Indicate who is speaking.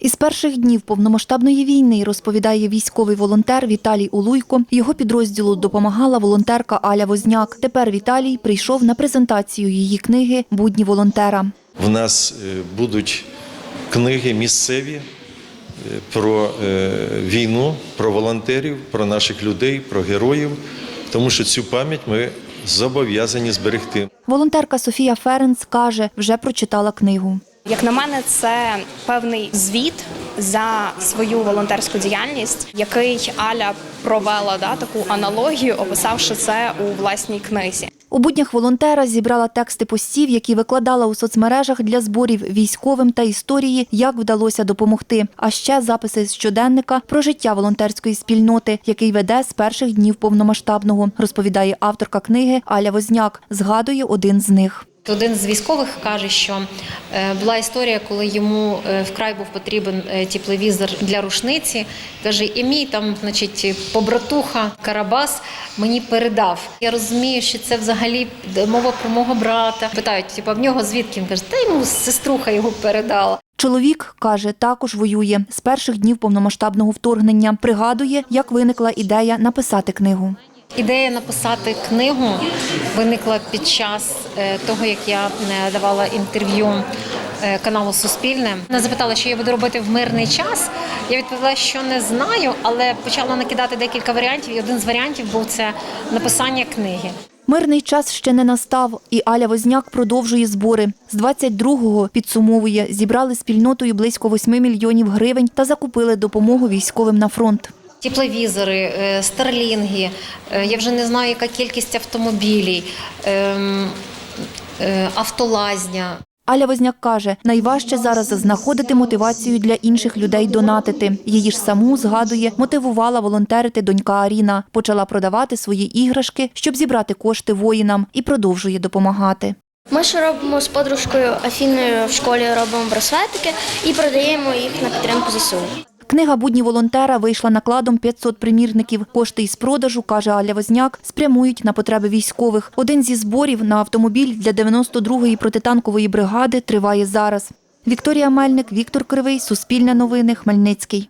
Speaker 1: Із перших днів повномасштабної війни розповідає військовий волонтер Віталій Улуйко. Його підрозділу допомагала волонтерка Аля Возняк. Тепер Віталій прийшов на презентацію її книги Будні волонтера.
Speaker 2: В нас е, будуть книги місцеві е, про е, війну, про волонтерів, про наших людей, про героїв, тому що цю пам'ять ми зобов'язані зберегти.
Speaker 1: Волонтерка Софія Ференц каже, вже прочитала книгу.
Speaker 3: Як на мене, це певний звіт за свою волонтерську діяльність, який Аля провела да, таку аналогію, описавши це у власній книзі.
Speaker 1: У буднях волонтера зібрала тексти постів, які викладала у соцмережах для зборів військовим та історії, як вдалося допомогти. А ще записи з щоденника про життя волонтерської спільноти, який веде з перших днів повномасштабного, розповідає авторка книги Аля Возняк. Згадує один з них.
Speaker 4: Один з військових каже, що е, була історія, коли йому е, вкрай був потрібен е, тепловізор для рушниці. Каже, і мій там, значить, побратуха Карабас мені передав. Я розумію, що це взагалі мова про мого брата. Питають, типу, в нього звідки він каже, та йому сеструха його передала.
Speaker 1: Чоловік каже, також воює з перших днів повномасштабного вторгнення. Пригадує, як виникла ідея написати книгу.
Speaker 4: Ідея написати книгу виникла під час е, того, як я е, давала інтерв'ю е, каналу Суспільне. Мене запитала, що я буду робити в мирний час. Я відповіла, що не знаю, але почала накидати декілька варіантів. І один з варіантів був це написання книги.
Speaker 1: Мирний час ще не настав, і Аля Возняк продовжує збори. З 22-го, підсумовує, зібрали спільнотою близько 8 мільйонів гривень та закупили допомогу військовим на фронт.
Speaker 4: Тепловізори, е, старлінги. е, Я вже не знаю, яка кількість автомобілів, ем, е, автолазня.
Speaker 1: Аля Возняк каже, найважче зараз знаходити мотивацію для інших людей донатити. Її ж саму згадує, мотивувала волонтерити донька Аріна, почала продавати свої іграшки, щоб зібрати кошти воїнам, і продовжує допомагати.
Speaker 5: Ми ще робимо з подружкою Афіною в школі робимо браслетики і продаємо їх на підтримку ЗСУ.
Speaker 1: Книга Будні волонтера вийшла накладом 500 примірників. Кошти із продажу, каже Аля Возняк, спрямують на потреби військових. Один зі зборів на автомобіль для 92-ї протитанкової бригади триває зараз. Вікторія Мельник, Віктор Кривий, Суспільне новини, Хмельницький.